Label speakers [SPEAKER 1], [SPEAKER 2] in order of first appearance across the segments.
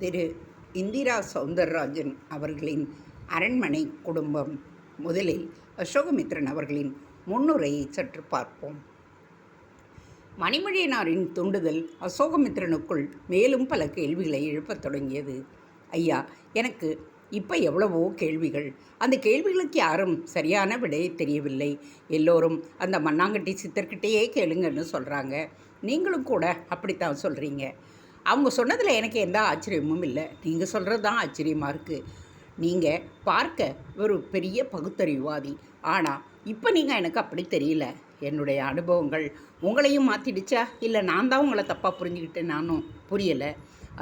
[SPEAKER 1] திரு இந்திரா சௌந்தரராஜன் அவர்களின் அரண்மனை குடும்பம். முதலில் அசோகமித்ரன் அவர்களின் முன்னுரையை சற்று பார்ப்போம். மணிமொழியனாரின் தூண்டுதல் அசோகமித்ரனுக்குள் மேலும் பல கேள்விகளை எழுப்பத் தொடங்கியது. ஐயா எனக்கு இப்போ எவ்வளவோ கேள்விகள். அந்த கேள்விகளுக்கு யாரும் சரியான விடையை தெரியவில்லை. எல்லோரும் அந்த மண்ணாங்கட்டி சித்தர்கிட்டேயே கேளுங்கன்னு சொல்கிறாங்க நீங்களும் கூட அப்படித்தான் சொல்கிறீங்க அவங்க சொன்னதில் எனக்கு எந்த ஆச்சரியமும் இல்லை. நீங்கள் சொல்கிறது தான் ஆச்சரியமாக இருக்குது நீங்கள் பார்க்க ஒரு பெரிய பகுத்தறிவாதி ஆனால் இப்போ நீங்கள் எனக்கு அப்படி தெரியல. என்னுடைய அனுபவங்கள் உங்களையும் மாற்றிடுச்சா இல்லை நான் தான் உங்களை தப்பாக புரிஞ்சுக்கிட்டேன் நானும் புரியலை.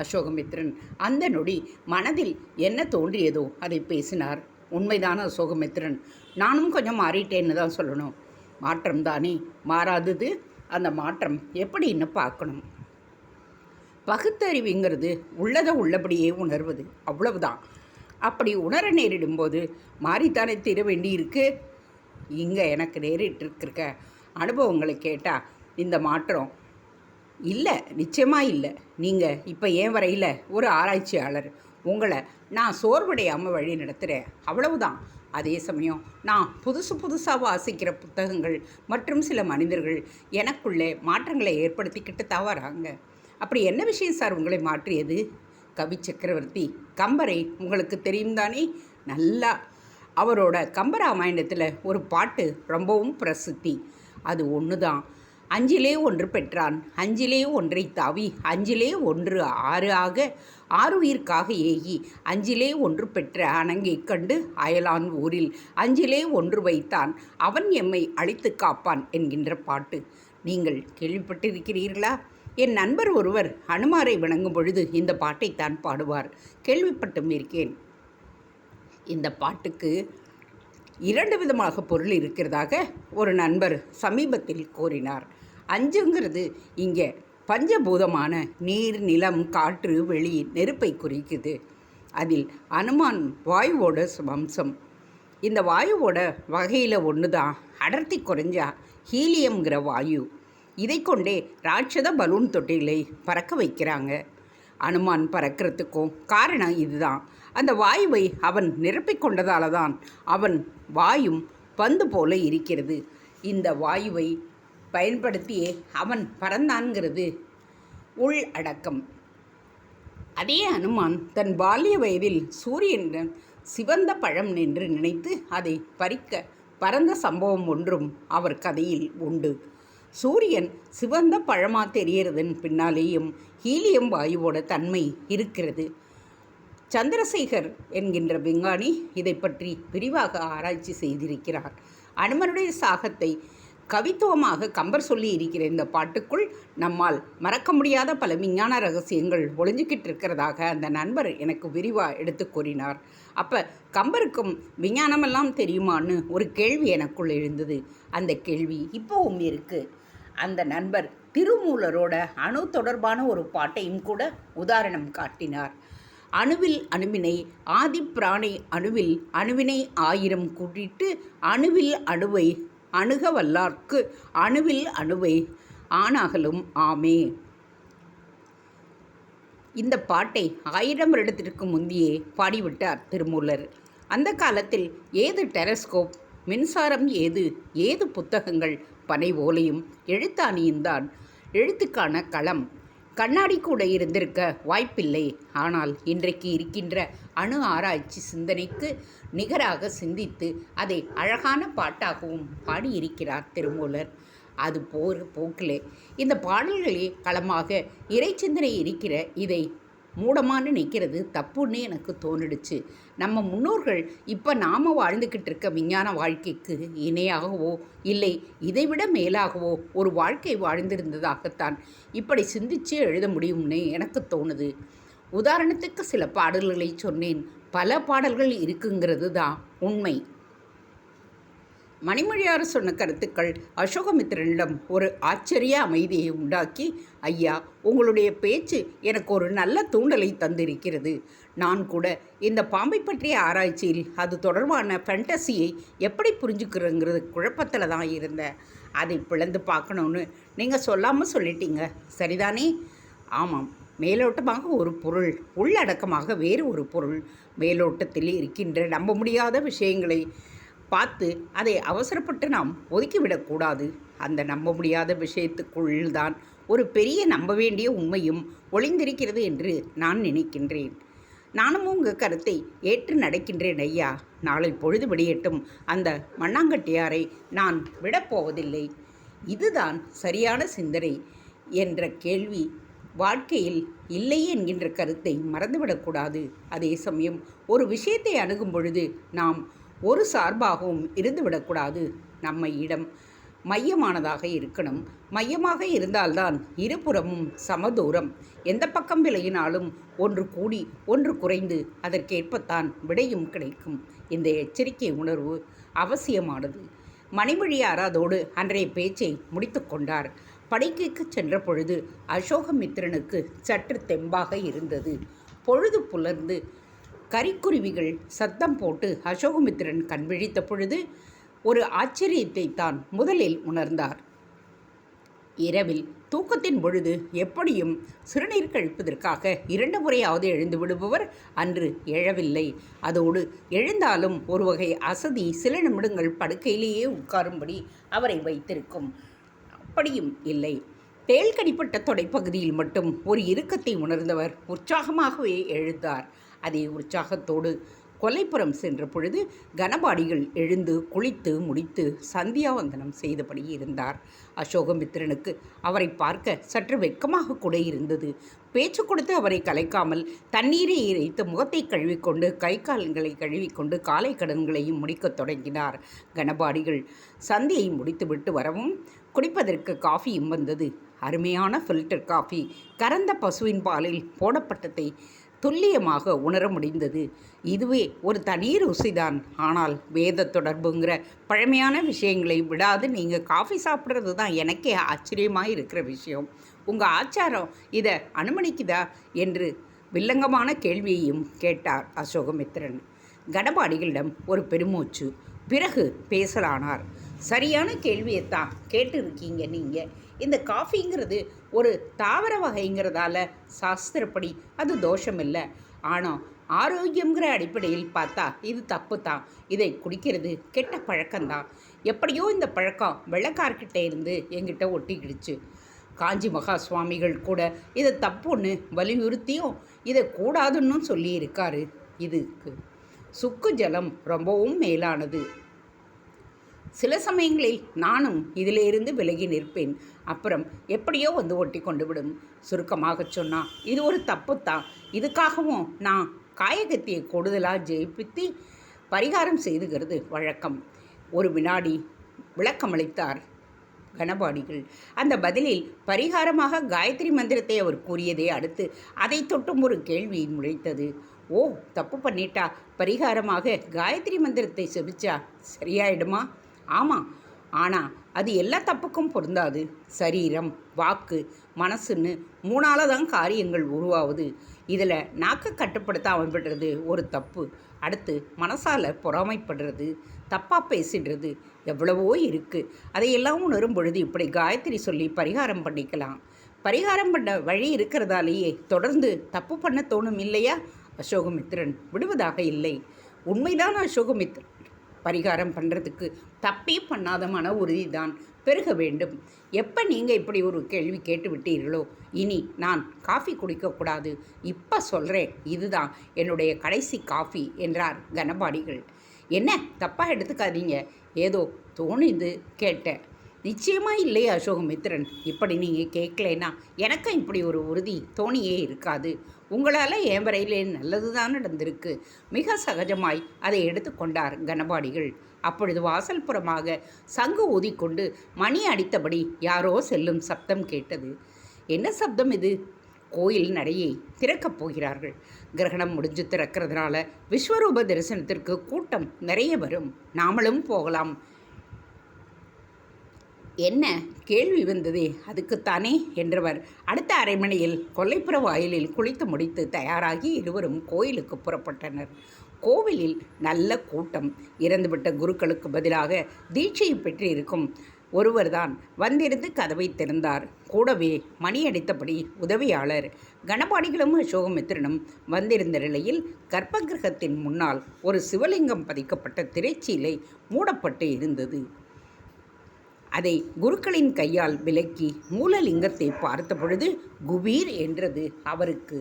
[SPEAKER 1] அசோகமித்ரன் அந்த நொடி மனதில் என்ன தோன்றியதோ அதை பேசினார். உண்மைதான அசோகமித்ரன்? நானும் கொஞ்சம் மாறிட்டேன்னு தான் சொல்லணும். மாற்றம் தானே? மாறாதது அந்த மாற்றம் எப்படின்னு பார்க்கணும்? பகுத்தறிவுங்கிறது உள்ளதை உள்ளபடியே உணர்வது. அவ்வளவுதான். அப்படி உணர நேரிடும்போது மாறித்தானே தீர வேண்டியிருக்கு? இங்கே எனக்கு நேரிட்டிருக்க அனுபவங்களை கேட்டால் இந்த மாற்றம் இல்லை நிச்சயமாக இல்லை. நீங்கள் இப்போ ஏன் வரையில்? ஒரு ஆராய்ச்சியாளர். உங்களை நான் சோர்வடையாமல் வழி நடத்துகிறேன் அவ்வளவுதான். அதே சமயம் நான் புதுசு புதுசாக வாசிக்கிற புத்தகங்கள் மற்றும் சில மனிதர்கள் எனக்குள்ளே மாற்றங்களை ஏற்படுத்திக்கிட்டு தான் வராங்க. அப்படி என்ன விஷயம் சார் உங்களை மாற்றியது? கவி சக்கரவர்த்தி கம்பரை உங்களுக்கு தெரியும் தானே? நல்லா. அவரோட கம்பராமாயணத்தில் ஒரு பாட்டு ரொம்பவும் பிரசித்தி. அது ஒன்று தான் அஞ்சிலே ஒன்று பெற்றான் அஞ்சிலே ஒன்றை தாவி அஞ்சிலே ஒன்று ஆறு ஆக ஆறுயிர்க்காக ஏகி அஞ்சிலே ஒன்று பெற்ற அணங்கைக் கண்டு அயலான் ஊரில் அஞ்சிலே ஒன்று வைத்தான் அவன் எம்மை அழித்து காப்பான் என்கின்ற பாட்டு. நீங்கள் கேள்விப்பட்டிருக்கிறீர்களா? என் நண்பர் ஒருவர் ஹனுமாரை வணங்கும் பொழுது இந்த பாட்டைத்தான் பாடுவார். கேள்விப்பட்டும் இருக்கேன். இந்த பாட்டுக்கு இரண்டு விதமாக பொருள் இருக்கிறதாக ஒரு நண்பர் சமீபத்தில் கூறினார். அஞ்சுங்கிறது இங்கே பஞ்சபூதமான நீர் நிலம் காற்று வெளி நெருப்பை குறிக்குது. அதில் அனுமான் வாயுவோட வம்சம். இந்த வாயுவோட வகையில் ஒன்று தான் அடர்த்தி குறைஞ்சா ஹீலியம்ங்கிற வாயு. இதை கொண்டே ராட்சத பலூன் தொட்டிகளை பறக்க வைக்கிறாங்க. அனுமான் பறக்கிறதுக்கும் காரணம் இதுதான். அந்த வாயுவை அவன் நிரப்பிக் கொண்டதால தான் அவன் வாயும் பந்து போல இருக்கிறது. இந்த வாயுவை பயன்படுத்தியே அவன் பறந்தான்கிறது உள் அடக்கம். அதே அனுமான் தன் பால்ய வயதில் சூரியனிடம் சிவந்த பழம் என்று நினைத்து அதை பறிக்க பறந்த சம்பவம் ஒன்றும் அவர் கதையில் உண்டு. சூரியன் சிவந்த பழமாக தெரியறதன் பின்னாலேயும் ஹீலியம் வாயுவோட தன்மை இருக்கிறது. சந்திரசேகர் என்கின்ற விஞ்ஞானி இதை பற்றி விரிவாக ஆராய்ச்சி செய்திருக்கிறார். அனுமனுடைய சாகத்தை கவித்துவமாக கம்பர் சொல்லி இருக்கிற இந்த பாட்டுக்குள் நம்மால் மறக்க முடியாத பல விஞ்ஞான ரகசியங்கள் ஒளிஞ்சிக்கிட்டு இருக்கிறதாக அந்த நண்பர் எனக்கு விரிவாக எடுத்து கூறினார். அப்போ கம்பருக்கும் விஞ்ஞானமெல்லாம் தெரியுமான்னு ஒரு கேள்வி எனக்குள் எழுந்தது. அந்த கேள்வி இப்போவும் இருக்குது அந்த நண்பர் திருமூலரோட அணு தொடர்பான ஒரு பாட்டையும் கூட உதாரணம் காட்டினார். அணுவில் அணுவினை ஆதிப்பிராணி அணுவில் அணுவினை ஆயிரம் கூட்டிட்டு அணுவில் அணுவை அணுக வல்லார்க்கு அணுவில் அணுவை ஆணாகலும் ஆமே. இந்த பாட்டை ஆயிரம் வருடத்திற்கு முந்தையே பாடிவிட்டார் திருமூலர். அந்த காலத்தில் ஏது டெரஸ்கோப் மின்சாரம் ஏது ஏது புத்தகங்கள் பனை ஓலையும் எழுத்தாணியும் தான் எழுத்துக்கான களம். கண்ணாடி கூட இருந்திருக்க வாய்ப்பில்லை. ஆனால் இன்றைக்கு இருக்கின்ற அணு ஆராய்ச்சி சிந்தனைக்கு நிகராக சிந்தித்து அதை அழகான பாட்டாகவும் பாடியிருக்கிறார் திருமூலர். அது போர் போக்கிலே. இந்த பாடல்களே களமாக இறை சிந்தனை இருக்கிற இதை மூடமானு நிற்கிறது தப்புன்னு எனக்கு தோணிடுச்சு. நம்ம முன்னோர்கள் இப்போ நாம் வாழ்ந்துக்கிட்டு இருக்க விஞ்ஞான வாழ்க்கைக்கு இணையாகவோ இல்லை இதைவிட மேலாகவோ ஒரு வாழ்க்கை வாழ்ந்திருந்ததாகத்தான் இப்படி சிந்திச்சு எழுத முடியும்னு எனக்கு தோணுது. உதாரணத்துக்கு சில பாடல்களை சொன்னேன். பல பாடல்கள் இருக்குங்கிறது தான் உண்மை. மணிமொழியார் சொன்ன கருத்துக்கள் அசோகமித்திரனிடம் ஒரு ஆச்சரிய அமைதியை உண்டாக்கி ஐயா உங்களுடைய பேச்சு எனக்கு ஒரு நல்ல தூண்டலை தந்திருக்கிறது. நான் கூட இந்த பாம்பை பற்றிய ஆராய்ச்சியில் அது தொடர்பான ஃபேண்டசியை எப்படி புரிஞ்சுக்கிறேங்கிறது குழப்பத்தில் தான் இருந்தேன். அதை பிளந்து பார்க்கணுன்னு நீங்கள் சொல்லாமல் சொல்லிட்டீங்க. சரிதானே? ஆமாம். மேலோட்டமாக ஒரு பொருள் உள்ளடக்கமாக வேறு ஒரு பொருள் மேலோட்டத்தில் இருக்கின்ற நம்ப முடியாத விஷயங்களை பார்த்து அதை அவசரப்பட்டு நாம் ஒதுக்கிவிடக்கூடாது. அந்த நம்ப முடியாத விஷயத்துக்குள்தான் ஒரு பெரிய நம்ப வேண்டிய உண்மையும் ஒளிந்திருக்கிறது என்று நான் நினைக்கின்றேன். நானும் உங்கள் கருத்தை ஏற்று நடக்கின்றேன் ஐயா. நாளை பொழுது விடியட்டும். அந்த மண்ணாங்கட்டியாரை நான் விடப்போவதில்லை இதுதான் சரியான சிந்தனை என்ற கேள்வி வாழ்க்கையில் இல்லை என்கின்ற கருத்தை மறந்துவிடக்கூடாது. அதே சமயம் ஒரு விஷயத்தை அணுகும் பொழுது நாம் ஒரு சார்பாகவும் இருந்துவிடக்கூடாது. நம்ம இடம் மையமானதாக இருக்கணும். மையமாக இருந்தால்தான் இருபுறமும் சமதூரம். எந்த பக்கம் விளையினாலும் ஒன்று கூடி ஒன்று குறைந்து அதற்கேற்பத்தான் விடையும் கிடைக்கும். இந்த எச்சரிக்கை உணர்வு அவசியமானது. மணிமொழியாராதோடு அன்றைய பேச்சை முடித்து கொண்டார். படுக்கைக்கு சென்ற பொழுது அசோகமித்திரனுக்கு சற்று தெம்பாக இருந்தது. பொழுது புலர்ந்து கரிக்குருவிகள் சத்தம் போட்டு அசோகமித்திரன் கண்விழித்த பொழுது ஒரு ஆச்சரியத்தை தான் முதலில் உணர்ந்தார். இரவில் தூக்கத்தின் பொழுது எப்படியும் சிறுநீர் கழிப்பதற்காக இரண்டு முறையாவது எழுந்து விடுபவர் அன்று எழவில்லை. அதோடு எழுந்தாலும் ஒரு வகை அசதி சில நிமிடங்கள் படுக்கையிலேயே உட்காரும்படி அவரை வைத்திருக்கும். அப்படியும் இல்லை. தேல் கடிப்பட்ட தொடைப்பகுதியில் மட்டும் ஒரு இறுக்கத்தை உணர்ந்தவர் உற்சாகமாகவே எழுந்தார். அதே உற்சாகத்தோடு கொலைப்புறம் சென்ற பொழுது கனபாடிகள் எழுந்து குளித்து முடித்து சந்தியாவந்தனம் செய்தபடி இருந்தார். அசோகமித்திரனுக்கு அவரை பார்க்க சற்று வெட்கமாக கூட இருந்தது. பேச்சு கொடுத்து அவரை கலைக்காமல் தண்ணீரை இறைத்து முகத்தை கழுவிக்கொண்டு கை கால்களை கழுவிக்கொண்டு காலை கடன்களையும் முடிக்கத் தொடங்கினார். கனபாடிகள் சந்தியை முடித்துவிட்டு வரவும் குடிப்பதற்கு காஃபியும் வந்தது. அருமையான ஃபில்டர் காஃபி கறந்த பசுவின் பாலில் போடப்பட்டதை துல்லியமாக உணர முடிந்தது. இதுவே ஒரு தனி ருசிதான். ஆனால் வேத தொடர்புங்கிற பழமையான விஷயங்களை விடாது நீங்கள் காஃபி சாப்பிட்றது தான் எனக்கே ஆச்சரியமாக இருக்கிற விஷயம். உங்கள் ஆச்சாரம் இதை அனுமதிக்குதா என்று வில்லங்கமான கேள்வியையும் கேட்டார் அசோகமித்திரன். கடபாடிகளிடம் ஒரு பெருமூச்சு. பிறகு பேசலானார். சரியான கேள்வியைத்தான் கேட்டிருக்கீங்க நீங்கள் இந்த காஃபிங்கிறது ஒரு தாவர வகைங்கிறதால சாஸ்திரப்படி அது தோஷம் இல்லை ஆனால் ஆரோக்கியங்கிற அடிப்படையில் பார்த்தா இது தப்பு தான் இதை குடிக்கிறது கெட்ட பழக்கம்தான். எப்படியோ இந்த பழக்கம் வெள்ளக்கார்கிட்ட இருந்து எங்கிட்ட ஒட்டிக்கிடுச்சு. காஞ்சி மகா சுவாமிகள் கூட இதை தப்புன்னு வலியுறுத்தியும் இதை கூடாதுன்னு சொல்லியிருக்காரு. இதுக்கு சுக்கு ஜலம் ரொம்பவும் மேலானது. சில சமயங்களில் நானும் இதிலிருந்து விலகி நிற்பேன். அப்புறம் எப்படியோ வந்து ஒட்டி கொண்டு விடும். சுருக்கமாக சொன்னால் இது ஒரு தப்பு தான் இதுக்காகவும் நான் காயகத்தியை கூடுதலாக ஜெயிப்பித்து பரிகாரம் செய்துகிறது வழக்கம். ஒரு வினாடி விளக்கமளித்தார் கணபாடிகள் அந்த பதிலில் பரிகாரமாக காயத்ரி மந்திரத்தை அவர் கூறியதை அடுத்து அதை தொட்டும் ஒரு கேள்வி முளைத்தது. ஓ தப்பு பண்ணிட்டா? பரிகாரமாக காயத்ரி மந்திரத்தை செபிச்சா சரியாயிடுமா? ஆமாம் ஆனால் அது எல்லா தப்புக்கும் பொருந்தாது. சரீரம் வாக்கு மனசுன்னு மூணால தான் காரியங்கள் உருவாகுது இதில் நாக்கு கட்டுப்படுத்த அமைப்படுறது ஒரு தப்பு. அடுத்து மனசால் பொறாமைப்படுறது தப்பாக பேசிடுறது எவ்வளவோ இருக்குது அதையெல்லாம் உணரும் பொழுது இப்படி காயத்ரி சொல்லி பரிகாரம் பண்ணிக்கலாம். பரிகாரம் பண்ண வழி இருக்கிறதாலேயே தொடர்ந்து தப்பு பண்ண தோணும் இல்லையா? அசோகமித்திரன் விடுவதாக இல்லை. உண்மைதான் அசோகமித்ரன் பரிகாரம் பண்ணுறதுக்கு தப்பே பண்ணாத மன உறுதி தான் பெருக வேண்டும். எப்போ நீங்கள் இப்படி ஒரு கேள்வி கேட்டு விட்டீர்களோ இனி நான் காஃபி குடிக்கக்கூடாது இப்போ சொல்கிறேன் இதுதான் என்னுடைய கடைசி காஃபி என்றார் கனபாடிகள். என்ன? தப்பாக எடுத்துக்காதீங்க. ஏதோ தோணுது கேட்டேன். நிச்சயமாக இல்லையே அசோகமித்ரன் இப்படி நீங்கள் கேட்கலனா எனக்கும் இப்படி ஒரு உறுதி தோணியே இருக்காது. உங்களால் என் வரையிலே நல்லது தான் நடந்திருக்கு. மிக சகஜமாய் அதை எடுத்துக்கொண்டார் கனபாடிகள். அப்பொழுது வாசல் புறமாக சங்கு ஊதிக்கொண்டு மணி அடித்தபடி யாரோ செல்லும் சப்தம் கேட்டது. என்ன சப்தம் இது? கோயில் நடையை திறக்கப் போகிறார்கள். கிரகணம் முடிஞ்சு திறக்கிறதுனால விஸ்வரூப தரிசனத்திற்கு கூட்டம் நிறைய வரும். நாமளும் போகலாம். என்ன? கேள்வி வந்ததே. அதுக்குத்தானே? என்றவர் அடுத்த அரை மணியில் கொல்லைப்புற வாயிலில் குளித்து முடித்து தயாராகி இருவரும் கோயிலுக்கு புறப்பட்டனர். கோவிலில் நல்ல கூட்டம். இறந்துவிட்ட குருக்களுக்கு பதிலாக தீட்சையை பெற்றிருக்கும் ஒருவர்தான் வந்திருந்து கதவை திறந்தார். கூடவே மணி அடித்தபடி உதவியாளர் கணபாடிகளும் அசோகமித்திரனும் வந்திருந்த நிலையில் கர்ப்பகிரகத்தின் முன்னால் ஒரு சிவலிங்கம் பதிக்கப்பட்ட திரைச்சீலை மூடப்பட்டு இருந்தது. அதை குருக்களின் கையால் விலக்கி மூலலிங்கத்தை பார்த்த பொழுது குபீர் என்றது அவருக்கு.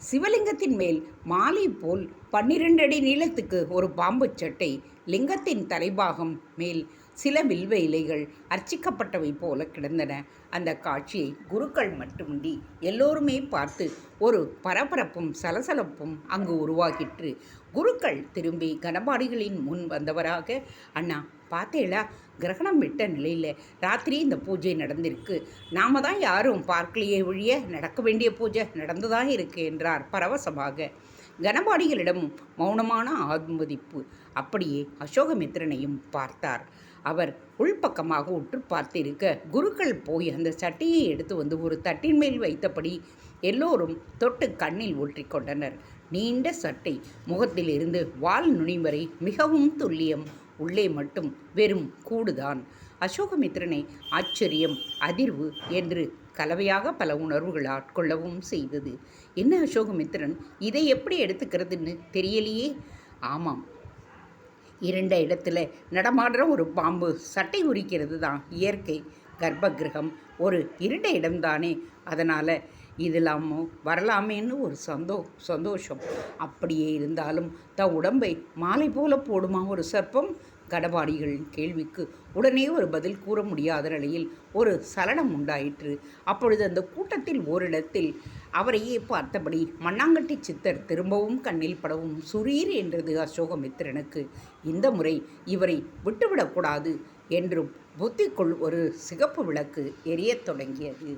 [SPEAKER 1] சிவலிங்கத்தின் மேல் மாலை போல் பன்னிரண்டு அடி நீளத்துக்கு ஒரு பாம்பு சட்டை லிங்கத்தின் தலைபாகம் மேல் சில வில்வ இலைகள் அர்ச்சிக்கப்பட்டவை போல கிடந்தன. அந்த காட்சியை குருக்கள் மட்டுமின்றி எல்லோருமே பார்த்து ஒரு பரபரப்பும் சலசலப்பும் அங்கு உருவாகிற்று. குருக்கள் திரும்பி கனபாடிகளின் முன் வந்தவராக அண்ணா பார்த்தேளா கிரகணம் விட்ட நிலையில் ராத்திரி இந்த பூஜை நடந்திருக்கு. நாம தான் யாரும் பார்க்கலையே ஒழிய நடக்க வேண்டிய பூஜை நடந்துதான் இருக்கு என்றார் பரவசமாக. கனபாடிகளிடம் மௌனமான ஆத்மதிப்பு அப்படியே அசோகமித்திரனையும் பார்த்தார். அவர் உள்பக்கமாக உற்று பார்த்திருக்க குருக்கள் போய் அந்த சட்டையை எடுத்து வந்து ஒரு தட்டின் மேல் வைத்தபடி எல்லோரும் தொட்டு கண்ணில் ஊற்றிக்கொண்டனர் நீண்ட சட்டை முகத்திலிருந்து வால் நுனி வரை மிகவும் துல்லியம் உள்ளே மட்டும் வெறும் கூடுதான். அசோகமித்திரனை ஆச்சரியம் அதிர்வு என்று கலவையாக பல உணர்வுகள் ஆட்கொள்ளவும் செய்தது. என்ன அசோகமித்திரன் இதை எப்படி எடுத்துக்கிறதுன்னு தெரியலையே? ஆமாம். இரண்ட இடத்துல நடமாடுற ஒரு பாம்பு சட்டை உரிக்கிறது தான் இயற்கை கர்ப்பகிரகம் ஒரு இருண்ட இடம்தானே. அதனால் இதெல்லாமோ வரலாமேன்னு ஒரு சந்தோ சந்தோஷம். அப்படியே இருந்தாலும் த உடம்பை மாலை போல போடுமா ஒரு சர்ப்பம்? கடபாடிகளின் கேள்விக்கு உடனே ஒரு பதில் கூற முடியாத நிலையில் ஒரு சலனம் உண்டாயிற்று. அப்பொழுது அந்த கூட்டத்தில் ஓரிடத்தில் அவரையே பார்த்தபடி மண்ணாங்கட்டி சித்தர் திரும்பவும் கண்ணில் படவும் சுரீர் என்றது அசோகமித்திரனுக்கு. இந்த முறை இவரை விட்டுவிடக்கூடாது என்றும் புத்திக்குள் ஒரு சிகப்பு விளக்கு எரியத் தொடங்கியது.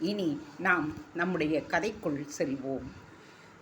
[SPEAKER 1] இனி நாம் நம்முடைய கதைக்குள் செல்வோம்.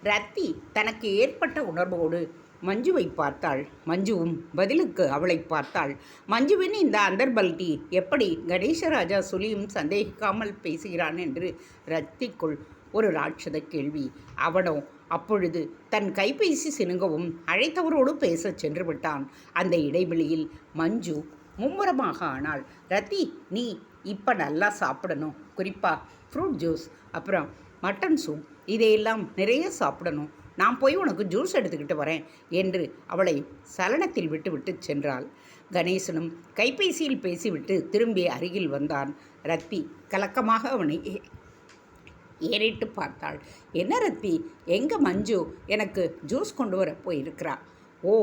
[SPEAKER 1] ரத்தி தனக்கு ஏற்பட்ட உணர்வோடு மஞ்சுவை பார்த்தாள். மஞ்சுவும் பதிலுக்கு அவளை பார்த்தாள். மஞ்சுவின் இந்த அந்தர்பல்டி எப்படி கணேசராஜா சொல்லியும் சந்தேகிக்காமல் பேசுகிறான் என்று ரத்திக்குள் ஒரு ராட்சத கேள்வி. அவனோ அப்பொழுது தன் கைபேசி சினுங்கவும் அழைத்தவரோடு பேசச் சென்று விட்டான். அந்த இடைவெளியில் மஞ்சு மும்முரமாக ஆனாள். ரத்தி நீ இப்போ நல்லா சாப்பிடணும். குறிப்பாக ஃப்ரூட் ஜூஸ் அப்புறம் மட்டன் சூப் இதையெல்லாம் நிறைய சாப்பிடணும். நான் போய் உனக்கு ஜூஸ் எடுத்துக்கிட்டு வரேன் என்று அவளை சலனத்தில் விட்டுவிட்டு சென்றாள். கணேசனும் கைபேசியில் பேசிவிட்டு திரும்பி அருகில் வந்தான். ரத்தி கலக்கமாக அவனை ஏறிட்டு பார்த்தாள். என்ன ரத்தி? எங்கே மஞ்சு? எனக்கு ஜூஸ் கொண்டு வர போயிருக்கிறா. ஓ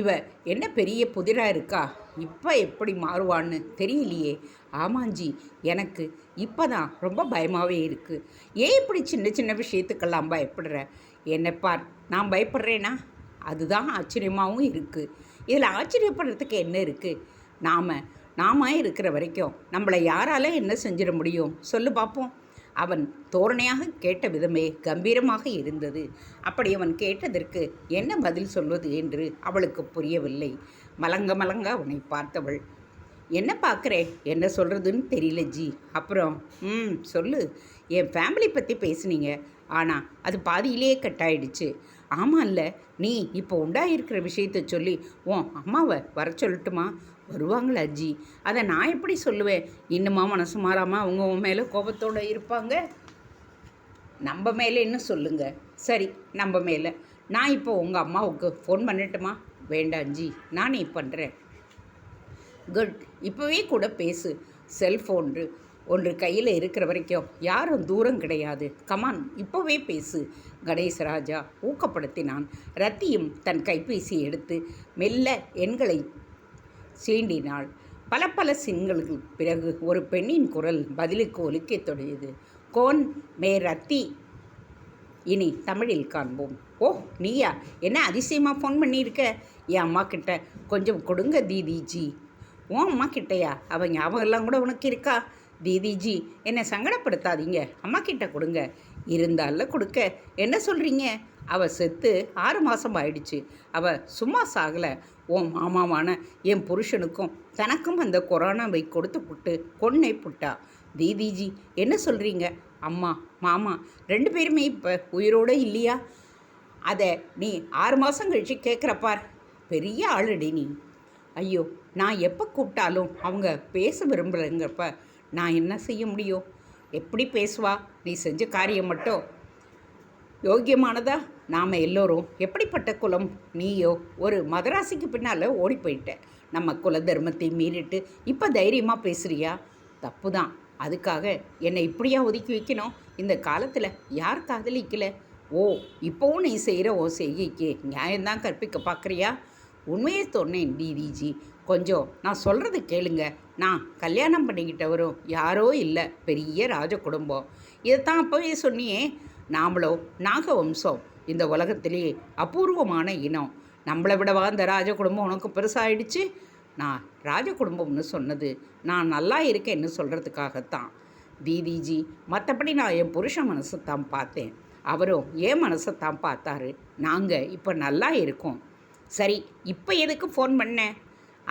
[SPEAKER 1] இவ என்ன பெரிய புதிராக இருக்கா? இப்போ எப்படி மாறுவான்னு தெரியலையே. ஆமாஞ்சி எனக்கு இப்போ தான் ரொம்ப பயமாகவே இருக்குது ஏன் இப்படி சின்ன சின்ன விஷயத்துக்கெல்லாம் பயப்படுற? என்னை பார் நான் பயப்படுறேனா? அதுதான் ஆச்சரியமாகவும் இருக்குது இதில் ஆச்சரியப்படுறதுக்கு என்ன இருக்குது நாம் நாம இருக்கிற வரைக்கும் நம்மளை யாரால என்ன செஞ்சிட முடியும்? சொல்லு பார்ப்போம் அவன் தோரணையாக கேட்ட விதமே கம்பீரமாக இருந்தது. அப்படி அவன் கேட்டதற்கு என்ன பதில் சொல்வது என்று அவளுக்கு புரியவில்லை. மலங்க மலங்க அவனை பார்த்தவள் என்ன பார்க்குறே? என்ன சொல்கிறதுன்னு தெரியல ஜி. அப்புறம் ம் சொல்லு. என் ஃபேமிலி பற்றி பேசுனீங்க. ஆனால் அது பாதியிலேயே கட் ஆயிடுச்சு. ஆமாம் இல்லை நீ இப்போ உண்டாயிருக்கிற விஷயத்த சொல்லி உன் அம்மாவை வர சொல்லட்டுமா? வருவாங்களா ஜி. அதை நான் எப்படி சொல்லுவேன்? இன்னுமா மனசு மாறாமல் அவங்க உன் மேலே கோபத்தோடு இருப்பாங்க? நம்ம மேலே என்ன சொல்லுங்க. சரி நம்ம மேலே. நான் இப்போ உங்கள் அம்மாவுக்கு ஃபோன் பண்ணட்டுமா? வேண்டாம் ஜி. நானே பண்ணுறேன் குட் இப்போவே கூட பேசு. செல்ஃபோன் ஒன்று கையில் இருக்கிற வரைக்கும் யாரும் தூரம் கிடையாது. கமான் இப்போவே பேசு. கணேசராஜா ஊக்கப்படுத்தினான். ரத்தியும் தன் கைபேசி எடுத்து மெல்ல எண்களை சீண்டினாள். பல பல சிங்களுக்கு பிறகு ஒரு பெண்ணின் குரல் பதிலுக்கு ஒலிக்கத் தொடங்கியது. கோன் மே ரத்தி. இனி தமிழில் காண்போம். ஓ நீயா? என்ன அதிசயமாக ஃபோன் பண்ணியிருக்க? என் அம்மா கிட்ட கொஞ்சம் கொடுங்க தீதிஜி. உன் அம்மா கிட்டையா? அவன் எல்லாம் கூட உனக்கு இருக்கா? தீதிஜி என்னை சங்கடப்படுத்தாதீங்க. அம்மா கிட்ட கொடுங்க. இருந்தால கொடுக்க. என்ன சொல்கிறீங்க அவள் செத்து ஆறு மாதம் ஆயிடுச்சு. அவள் சும்மா சாகலை. உன் மாமாவான என் புருஷனுக்கும் தனக்கும் அந்த கொரோனாவை கொடுத்து புட்டு கொன்னை புட்டா. தீதிஜி என்ன சொல்கிறீங்க அம்மா மாமா ரெண்டு பேருமே இப்போ உயிரோடு இல்லையா? அதை நீ ஆறு மாதம் கழிச்சு கேட்குறப்பார் பெரிய ஆளுடி நீ. ஐயோ நான் எப்போ கூப்பிட்டாலும் அவங்க பேச விரும்புகிறேங்கிறப்ப நான் என்ன செய்ய முடியும்? எப்படி பேசுவா? நீ செஞ்ச காரியம் மட்டும் யோக்கியமானதா? நாம் எல்லோரும் எப்படிப்பட்ட குலம்? நீயோ ஒரு மதராசிக்கு பின்னால் ஓடி போயிட்ட நம்ம குல தர்மத்தை மீறிட்டு இப்போ தைரியமாக பேசுகிறியா தப்பு தான் அதுக்காக என்னை இப்படியா ஒதுக்கி வைக்கணும்? இந்த காலத்தில் யார் காதலிக்கலை? ஓ இப்போவும் நீ செய்கிற ஓ செய்கைக்கு நியாயம்தான் கற்பிக்க பார்க்குறியா உண்மையை சொன்னேன் டிடிஜி கொஞ்சம் நான் சொல்கிறத கேளுங்க. நான் கல்யாணம் பண்ணிக்கிட்டவரும் யாரோ இல்லை பெரிய ராஜ குடும்பம். இதைத்தான் அப்போவே சொன்னியே. நாமளோ நாக வம்சம் இந்த உலகத்திலேயே அபூர்வமான இனம். நம்மளை விடவா இந்த ராஜ குடும்பம் உனக்கு பெருசாகிடுச்சு நான் ராஜ குடும்பம்னு சொன்னது நான் நல்லா இருக்கேன்னு சொல்கிறதுக்காகத்தான் தீதிஜி மற்றபடி நான் என் புருஷன் மனசை தான் பார்த்தேன். அவரும் என் மனசை தான் பார்த்தாரு. நாங்கள் இப்போ நல்லா இருக்கோம். சரி இப்போ எதுக்கு ஃபோன் பண்ணேன்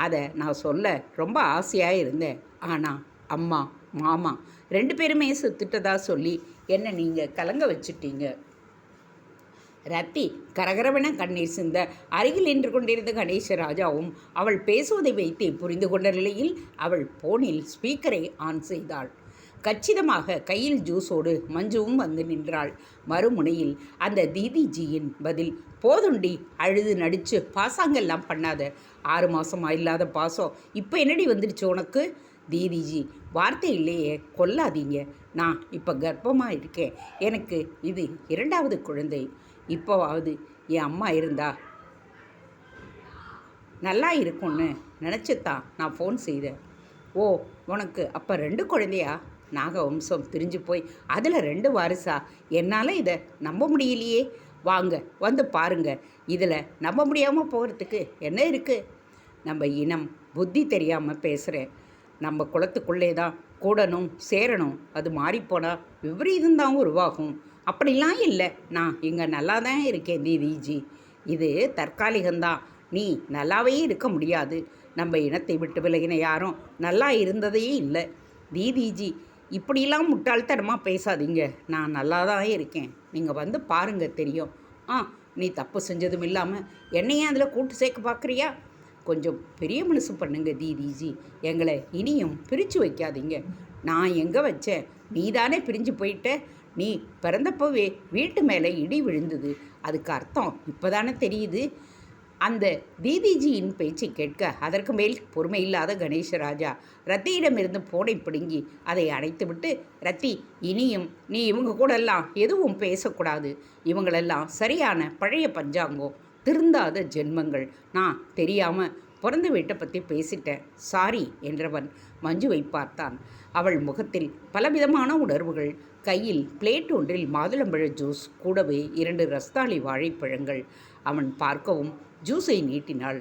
[SPEAKER 1] அதை நான் சொல்ல ரொம்ப ஆசையாக இருந்தேன். ஆனால் அம்மா மாமா ரெண்டு பேருமே சுத்திட்டதா சொல்லி என்னை நீங்கள் கலங்க வச்சுட்டீங்க. ரத்தி கரகரவென கண்ணீர் சிந்த அருகில் நின்று கொண்டிருந்த கணேச ராஜாவும் அவள் பேசுவதை வைத்து புரிந்து கொண்ட நிலையில் அவள் போனில் ஸ்பீக்கரை ஆன் செய்தாள். கச்சிதமாக கையில் ஜூஸோடு மஞ்சுவும் வந்து நின்றாள். மறுமுனையில் அந்த தீதிஜியின் பதில் போதுண்டி அழுது நடித்து பாசாங்கெல்லாம் பண்ணாத. ஆறு மாதமாக இல்லாத பாசம். இப்போ என்னடி வந்துடுச்சு உனக்கு? தீதிஜி வார்த்தை இல்லையே கொல்லாதீங்க. நான் இப்போ கர்ப்பமாக இருக்கேன். எனக்கு இது இரண்டாவது குழந்தை. இப்போவாவது என் அம்மா இருந்தா நல்லா இருக்கும்னு நினச்சித்தான் நான் ஃபோன் செய்தேன். ஓ உனக்கு அப்போ ரெண்டு குழந்தையா? நாகவம்சம் திரிஞ்சு போய் அதில் ரெண்டு வாரிசா? என்னால் இதை நம்ப முடியலையே. வாங்க வந்து பாருங்க. இதில் நம்ப முடியாமல் போகிறதுக்கு என்ன இருக்குது நம்ம இனம் புத்தி தெரியாமல் பேசுகிறேன் நம்ம குளத்துக்குள்ளே தான் கூடணும் சேரணும் அது மாறிப்போனால் விபரீதம் தான் உருவாகும். அப்படிலாம் இல்லை. நான் இங்கே நல்லா தான் இருக்கேன் தீதிஜி. இது தற்காலிகம்தான் நீ நல்லாவே இருக்க முடியாது. நம்ம இனத்தை விட்டு விலகின யாரும் நல்லா இருந்ததையே இல்லை. தீதிஜி இப்படிலாம் முட்டாள்தனமாக பேசாதீங்க. நான் நல்லா தான் இருக்கேன். நீங்கள் வந்து பாருங்கள் தெரியும். ஆ நீ தப்பு செஞ்சதும் இல்லாமல் என்னையே அதில் கூட்டு சேர்க்க பார்க்குறியா கொஞ்சம் பெரிய மனசு பண்ணுங்க தீதிஜி. எங்களை இனியும் பிரித்து வைக்காதீங்க. நான் எங்கே வச்சேன்? நீ தானே பிரிஞ்சு போயிட்ட? நீ பிறந்தப்போவே வீட்டு மேலே இடி விழுந்தது. அதுக்கு அர்த்தம் இப்போ தானே தெரியுது? அந்த தீதிஜியின் பேச்சை கேட்க அதற்கு மேல் பொறுமை இல்லாத கணேசராஜா ரத்தியிடமிருந்து போனை பிடுங்கி அதை அடைத்துவிட்டு ரத்தி இனியும் நீ இவங்க கூடெல்லாம் எதுவும் பேசக்கூடாது. இவங்களெல்லாம் சரியான பழைய பஞ்சாங்கம் திருந்தாத ஜென்மங்கள். நான் தெரியாமல் பிறந்த வீட்டை பற்றி பேசிட்டேன். சாரி என்றவன் மஞ்சுவை பார்த்தான். அவள் முகத்தில் பலவிதமான உணர்வுகள். கையில் பிளேட் ஒன்றில் மாதுளம்பழ ஜூஸ் கூடவே இரண்டு ரஸ்தாளி வாழைப்பழங்கள். அவன் பார்க்கவும் ஜூஸை நீட்டினாள்.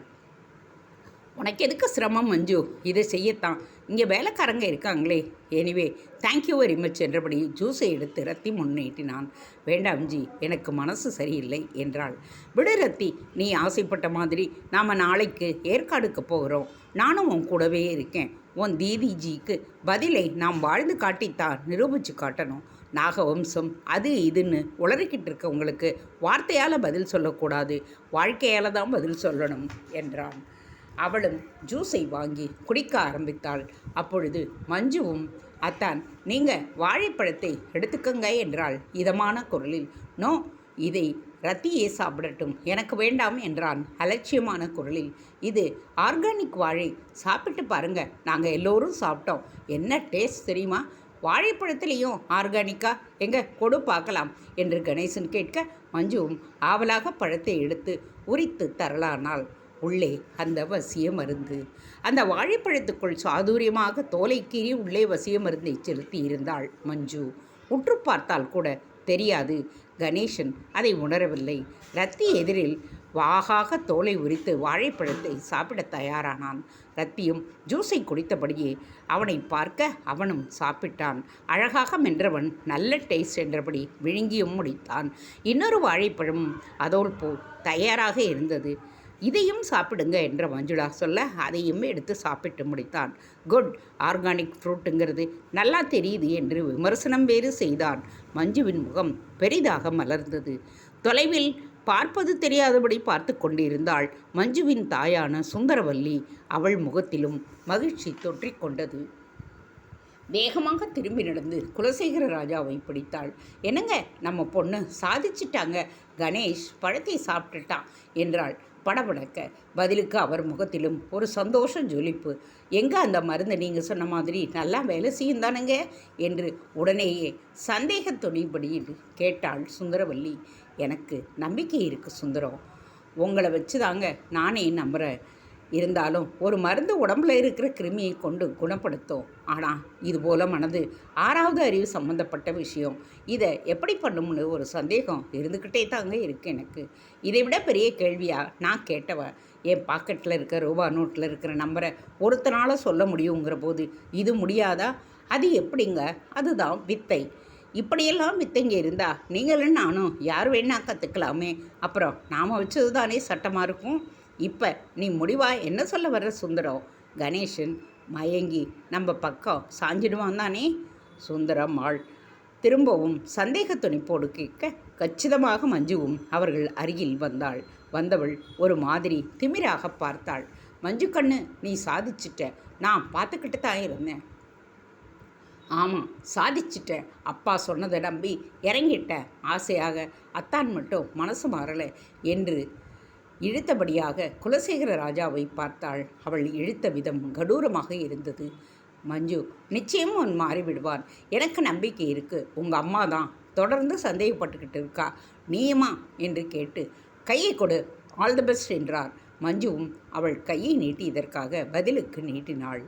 [SPEAKER 1] உனக்கு எதுக்கு சிரமம் மஞ்சு? இதை செய்யத்தான். இங்கே வேலைக்காரங்க இருக்காங்களே. எனிவே தேங்க்யூ வெரி மச் என்றபடி ஜூஸை எடுத்து ரத்தி முன்னேட்டினான் வேண்டாம் ஜி எனக்கு மனசு சரியில்லை என்றாள். விடு ரத்தி நீ ஆசைப்பட்ட மாதிரி நாம் நாளைக்கு ஏற்காடுக்கு போகிறோம் நானும் உன் கூடவே இருக்கேன். உன் தீதிஜிக்கு பதிலை நாம் வாழ்ந்து காட்டித்தான் நிரூபித்து காட்டணும். நாகவம்சம் அது இதுன்னு உளறிக்கிட்டு இருக்க உங்களுக்கு வார்த்தையால் பதில் சொல்லக்கூடாது. வாழ்க்கையால் தான் பதில் சொல்லணும் என்றான். அவளும் ஜூஸை வாங்கி குடிக்க ஆரம்பித்தாள். அப்பொழுது மஞ்சுவும் அத்தான் நீங்கள் வாழைப்பழத்தை எடுத்துக்கங்க என்றாள் இதமான குரலில். நோ இதை ரத்தியே சாப்பிடட்டும் எனக்கு வேண்டாம் என்றான் அலட்சியமான குரலில். இது ஆர்கானிக் வாழை சாப்பிட்டு பாருங்க நாங்கள் எல்லோரும் சாப்பிட்டோம். என்ன டேஸ்ட் தெரியுமா? வாழைப்பழத்திலையும் ஆர்கானிக்கா? எங்க கொடு பார்க்கலாம் என்று கணேசன் கேட்க மஞ்சுவும் ஆவலாக பழத்தை எடுத்து உரித்து தரலானாள். உள்ளே அந்த வசிய மருந்து. அந்த வாழைப்பழத்துக்குள் சாதுரியமாக தோலை கீறி உள்ளே வசிய மருந்தை செலுத்தி இருந்தாள் மஞ்சு. உற்று பார்த்தால் கூட தெரியாது. கணேசன் அதை உணரவில்லை. ரத்தி எதிரில் வாகாக தோலை உரித்து வாழைப்பழத்தை சாப்பிட தயாரானான். ரத்தியும் ஜூஸை குடித்தபடியே அவனை பார்க்க அவனும் சாப்பிட்டான். அழகாக மென்றவன் நல்ல டேஸ்ட் என்றபடி விழுங்கியும் முடித்தான். இன்னொரு வாழைப்பழமும் அதோல் போ தயாராக இருந்தது. இதையும் சாப்பிடுங்க என்ற மஞ்சுளா சொல்ல அதையும் எடுத்து சாப்பிட்டு முடித்தான். குட் ஆர்கானிக் ஃப்ரூட்டுங்கிறது நல்லா தெரியுது என்று விமர்சனம் வேறு செய்தான். மஞ்சுவின் முகம் பெரிதாக மலர்ந்தது. தொலைவில் பார்ப்பது தெரியாதபடி பார்த்து கொண்டிருந்தாள் மஞ்சுவின் தாயான சுந்தரவல்லி. அவள் முகத்திலும் மகிழ்ச்சி தொற்றிக்கொண்டது வேகமாக திரும்பி நடந்து குலசேகர ராஜாவை பிடித்தாள். என்னங்க நம்ம பொண்ணு சாதிச்சிட்டாங்க. கணேஷ் பழத்தை சாப்பிட்டுட்டான் என்றாள். படபடக்க பதிலுக்கு அவர் முகத்திலும் ஒரு சந்தோஷ ஜொலிப்பு. எங்கே அந்த மருந்து நீங்கள் சொன்ன மாதிரி நல்லா வேலை செய்யும் தானுங்க? என்று உடனேயே சந்தேக துணிபடியில் கேட்டாள் சுந்தரவல்லி. எனக்கு நம்பிக்கை இருக்குது சுந்தரம். உங்களை வச்சு தாங்க நானே நம்புகிறேன் இருந்தாலும் ஒரு மருந்து உடம்புல இருக்கிற கிருமியை கொண்டு குணப்படுத்தும். ஆனால் இது போல மனது ஆறாவது அறிவு சம்மந்தப்பட்ட விஷயம். இதை எப்படி பண்ணும்னு ஒரு சந்தேகம் இருந்துக்கிட்டே தாங்க இருக்குது எனக்கு. இதை விட பெரிய கேள்வியாக நான் கேட்டவன் என் பாக்கெட்டில் இருக்க ரூபா நோட்டில் இருக்கிற நம்பரை ஒருத்தனால சொல்ல முடியுங்கிற போது இது முடியாதா? அது எப்படிங்க? அதுதான் வித்தை. இப்படியெல்லாம் வித்தைங்க இருந்தால் நீங்களும் நானும் யார் வேணால் கற்றுக்கலாமே அப்புறம் நாம் வச்சது தானே சட்டமாக இருக்கும்? இப்போ நீ முடிவா? என்ன சொல்ல வர்ற சுந்தரம் கணேசன் மயங்கி நம்ம பக்கம் சாஞ்சிடுவான் தானே? சுந்தரம் ஆள். திரும்பவும் சந்தேக துணிப்போடு கேட்க கச்சிதமாக மஞ்சுவும் அவர்கள் அருகில் வந்தாள். வந்தவள் ஒரு மாதிரி திமிராக பார்த்தாள். மஞ்சு கண்ணு நீ சாதிச்சிட்ட. நான் பார்த்துக்கிட்டு தான் இருந்தேன். ஆமாம் சாதிச்சிட்டேன் அப்பா சொன்னதை நம்பி இறங்கிட்டேன் ஆசையாக அத்தான் மட்டும் மனசு மாறலை என்று இழுத்தபடியாக குலசேகர ராஜாவை பார்த்தாள். அவள் இழுத்த விதம் கடூரமாக இருந்தது. மஞ்சு நிச்சயம் அவன் மாறிவிடுவான். எனக்கு நம்பிக்கை இருக்கு. உங்கள் அம்மா தான் தொடர்ந்து சந்தேகப்பட்டுக்கிட்டு இருக்கா. நீயுமா? என்று கேட்டு கையை கொடு. ஆல் தி பெஸ்ட் என்றார். மஞ்சுவும் அவள் கையை நீட்டி இதற்காக பதிலுக்கு நீட்டினாள்.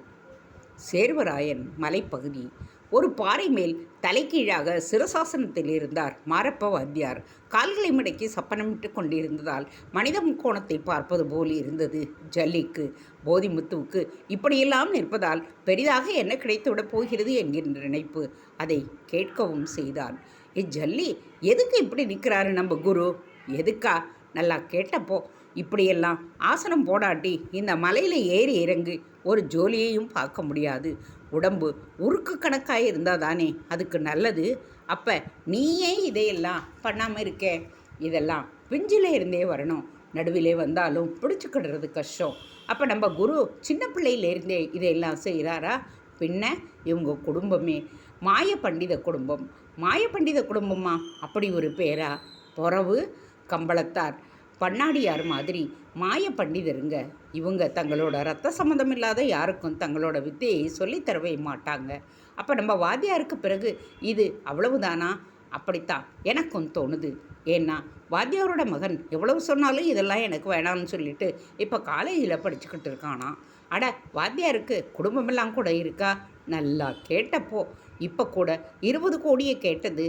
[SPEAKER 1] சேர்வராயன் மலைப்பகுதி ஒரு பாறை மேல் தலைகீழாக சிரசாசனத்தில் இருந்தார் மாரப்ப வாத்தியார் கால்களை மடக்கி சப்பனமிட்டு கொண்டிருந்ததால் மனித முக்கோணத்தை பார்ப்பது போல் இருந்தது ஜல்லிக்கு. போதிமுத்துவுக்கு இப்படியெல்லாம் நிற்பதால் பெரிதாக என்ன கிடைத்துவிடப் போகிறது என்கின்ற நினைப்பு அதை கேட்கவும் செய்தான். இஜல்லி எதுக்கு இப்படி நிற்கிறாரு நம்ம குரு? எதுக்கா? நல்லா கேட்டப்போ இப்படியெல்லாம் ஆசனம் போடாட்டி இந்த மலையில் ஏறி இறங்கி ஒரு ஜோலியையும் பார்க்க முடியாது. உடம்பு உருக்கு கணக்காக இருந்தால் தானே அதுக்கு நல்லது. அப்போ நீ ஏன் இதையெல்லாம் பண்ணாமல் இருக்கே. இதெல்லாம் பிஞ்சிலே இருந்தே வரணும். நடுவிலே வந்தாலும் பிடிச்சிக்கிடுறது கஷ்டம். அப்போ நம்ம குரு சின்ன பிள்ளையிலேருந்தே இதையெல்லாம் செய்கிறாரா பின்ன இவங்க குடும்பமே மாய பண்டித குடும்பம். மாய பண்டித குடும்பமா? அப்படி ஒரு பேரா? பொறவு கம்பளத்தார். பண்ணாடியார் மாதிரி மாய பண்டிதருங்க. இவங்க தங்களோட ரத்த சம்மந்தம் இல்லாத யாருக்கும் தங்களோட வித்தையை சொல்லித்தரவே மாட்டாங்க. அப்போ நம்ம வாத்தியாருக்கு பிறகு இது அவ்வளவுதானா? அப்படித்தான் எனக்கும் தோணுது. ஏன்னா வாத்தியாரோட மகன் எவ்வளவு சொன்னாலும் இதெல்லாம் எனக்கு வேணாம்னு சொல்லிட்டு இப்போ காலேஜில் படிச்சுக்கிட்டு இருக்கானா? அட வாத்தியாருக்கு குடும்பமெல்லாம் கூட இருக்கா? நல்லா கேட்டப்போ. இப்போ கூட இருபது கோடியை கேட்டது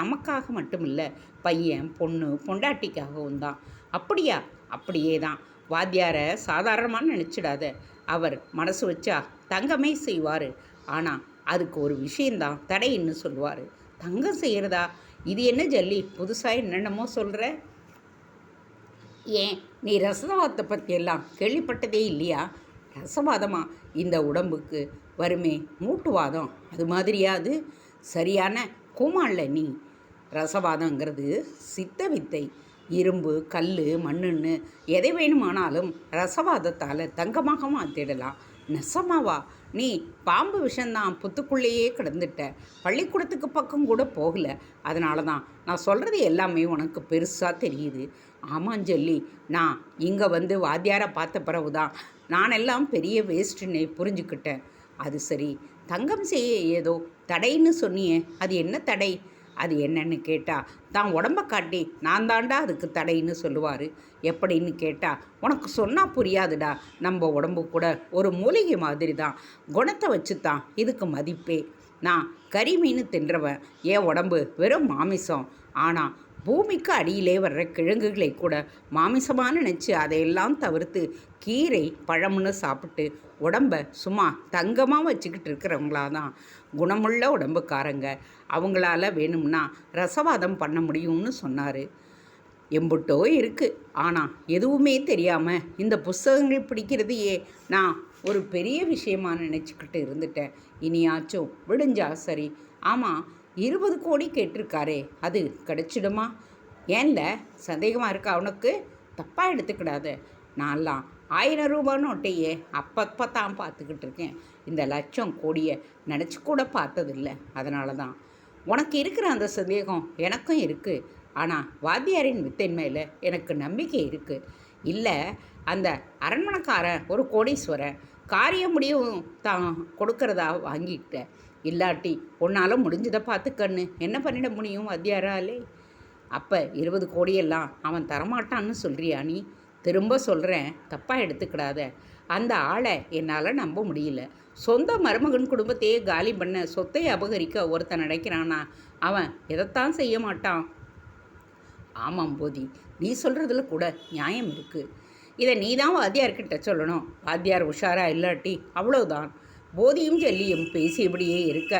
[SPEAKER 1] நமக்காக மட்டும் இல்லை பையன் பொண்ணு பொண்டாட்டிக்காகவும் தான். அப்படியா? அப்படியே தான் வாத்தியாரை சாதாரணமாக நினச்சிடாத. அவர் மனசு வச்சா தங்கமே செய்வார். ஆனால் அதுக்கு ஒரு விஷயந்தான் தடைன்னு சொல்லுவார். தங்கம் செய்கிறதா இது என்ன ஜல்லி? புதுசாக என்னென்னமோ சொல்கிற ஏன் நீ ரசவாதத்தை பற்றியெல்லாம் கேள்விப்பட்டதே இல்லையா? ரசவாதமா? இந்த உடம்புக்கு வருமே மூட்டுவாதம். அது மாதிரியா அது? சரியான கூமான்ல நீ. ரசவாதங்கிறது சித்த வித்தை. இரும்பு கல் மண்ணுன்னு எதை வேணுமானாலும் ரசவாதத்தால் தங்கமாக மாற்றிடலாம் நெசமாவா? நீ பாம்பு விஷந்தான் புத்துக்குள்ளேயே கிடந்துட்ட. பள்ளிக்கூடத்துக்கு பக்கம் கூட போகல. அதனால தான் நான் சொல்கிறது எல்லாமே உனக்கு பெருசாக தெரியுது. ஆமாம் சொல்லி நான் இங்கே வந்து வாத்தியாரை பார்த்த பிறகு தான் நானெல்லாம் பெரிய வேஸ்ட்டுன்னு புரிஞ்சுக்கிட்டேன். அது சரி தங்கம் செய்ய ஏதோ தடைன்னு சொன்னியே அது என்ன தடை? அது என்னன்னு கேட்டால் தான் உடம்ப காட்டி நான் தாண்டா அதுக்கு தடைன்னு சொல்லுவார். எப்படின்னு கேட்டால் உனக்கு சொன்னால் புரியாதுடா நம்ம உடம்பு கூட ஒரு மூலிகை மாதிரி தான் குணத்தை வச்சு தான் இதுக்கு மதிப்பே. நான் கறி மீன் தின்றவன் என் உடம்பு வெறும் மாமிசம். ஆனால் பூமிக்கு அடியிலே வர்ற கிழங்குகளை கூட மாமிசமாக நினச்சி அதையெல்லாம் தவிர்த்து கீரை பழம்னு சாப்பிட்டு உடம்ப சும்மா தங்கமாக வச்சுக்கிட்டு இருக்கிறவங்களா தான் குணமுள்ள உடம்புக்காரங்க. அவங்களால வேணும்னா ரசவாதம் பண்ண முடியும்னு சொன்னார். எம்புட்டோ இருக்குது ஆனால் எதுவுமே தெரியாமல் இந்த புஸ்தகங்கள் பிடிக்கிறதையே நான் ஒரு பெரிய விஷயமா நினச்சிக்கிட்டு இருந்துட்டேன். இனியாச்சும் விடிஞ்சா சரி. ஆமாம் இருபது கோடி கேட்டிருக்காரே அது கிடைச்சிடுமா? ஏன்ல? சந்தேகமாக இருக்கா அவனுக்கு தப்பாக எடுத்துக்கிடாத. நான்லாம் ஆயிரம் ரூபான்னு நோட்டையே அப்பப்போ தான் பார்த்துக்கிட்டு இருக்கேன் இந்த லட்சம் கோடியை நினச்சி கூட பார்த்ததில்ல. அதனால தான் உனக்கு இருக்கிற அந்த சந்தேகம் எனக்கும் இருக்குது ஆனால் வாத்தியாரின் வித்தின் மேலே எனக்கு நம்பிக்கை இருக்குது இல்லை அந்த அரண்மனைக்காரன் ஒரு கோடீஸ்வரன் காரிய முடியும் தான் கொடுக்கறதா வாங்கிக்கிட்டேன் இல்லாட்டி உன்னால் முடிஞ்சதை பார்த்துக்கண்ணு என்ன பண்ணிட முடியும் வாத்தியாராலே? அப்போ இருபது கோடியெல்லாம் அவன் தரமாட்டான்னு சொல்கிறியா நீ? திரும்ப சொல்கிறேன் தப்பாக எடுத்துக்கிடாத. அந்த ஆளை என்னால் நம்ப முடியல. சொந்த மருமகன் குடும்பத்தையே காலி பண்ண சொத்தை அபகரிக்க ஒருத்தன் நினைக்கிறானா? அவன் எதைத்தான் செய்ய மாட்டான்? ஆமாம் போதி நீ சொல்கிறதுல கூட நியாயம் இருக்குது இதை நீ தான் வாத்தியார்கிட்ட சொல்லணும். வாத்தியார் உஷாரா இல்லாட்டி அவ்வளோதான் போதியும் ஜல்லியும் பேசியபடியே இருக்க.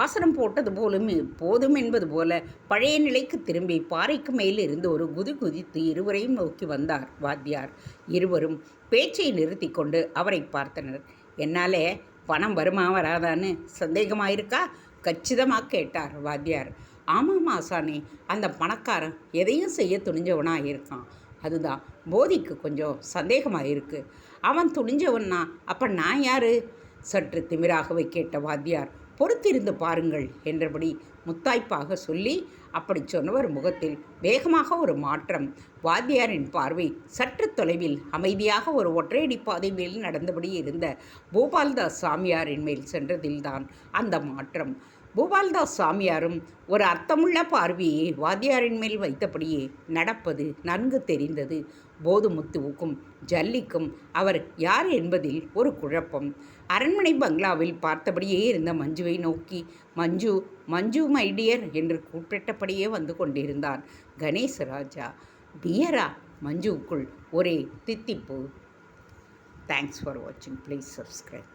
[SPEAKER 1] ஆசனம் போட்டது போலும் போதும் என்பது போல பழைய நிலைக்கு திரும்பி பாறைக்கு மேல் இருந்து ஒரு குதி குதித்து இருவரையும் நோக்கி வந்தார் வாத்தியார். இருவரும் பேச்சை நிறுத்தி கொண்டு அவரை பார்த்தனர். என்னாலே பணம் வருமா வராதான்னு சந்தேகமாயிருக்கா? கச்சிதமாக கேட்டார் வாத்தியார். ஆமாம் ஆசானே அந்த பணக்காரன் எதையும் செய்ய துணிஞ்சவனாக இருக்கான் அதுதான் போதிக்கு கொஞ்சம் சந்தேகமாக இருக்குது அவன் துணிஞ்சவன்னா அப்போ நான் யார்? சற்று திமிராகவே கேட்ட வாத்தியார் பொறுத்திருந்து பாருங்கள் என்றபடி முத்தாய்ப்பாக சொல்லி அப்படி சொன்னவர் முகத்தில் வேகமாக ஒரு மாற்றம். வாத்தியாரின் பார்வை சற்று தொலைவில் அமைதியாக ஒரு ஒற்றையடி பாதை மேல் நடந்தபடி இருந்த பூபால்தாஸ் சாமியாரின் மேல் சென்றதில்தான் அந்த மாற்றம். பூபால்தாஸ் சாமியாரும் ஒரு அர்த்தமுள்ள பார்வையை வாத்தியாரின் மேல் வைத்தபடியே நடப்பது நன்கு தெரிந்தது. போதுமுத்துவுக்கும் ஜல்லிக்கும் அவர் யார் என்பதில் ஒரு குழப்பம். அரண்மனை பங்களாவில் பார்த்தபடியே இருந்த மஞ்சுவை நோக்கி மஞ்சு மஞ்சு மை டியர் என்று கூப்பிட்டபடியே வந்து கொண்டிருந்தான் கணேசராஜா டியரா மஞ்சுவுக்குள் ஒரே தித்திப்பு. தேங்க்ஸ் ஃபார் வாட்சிங் ப்ளீஸ் சப்ஸ்கிரைப்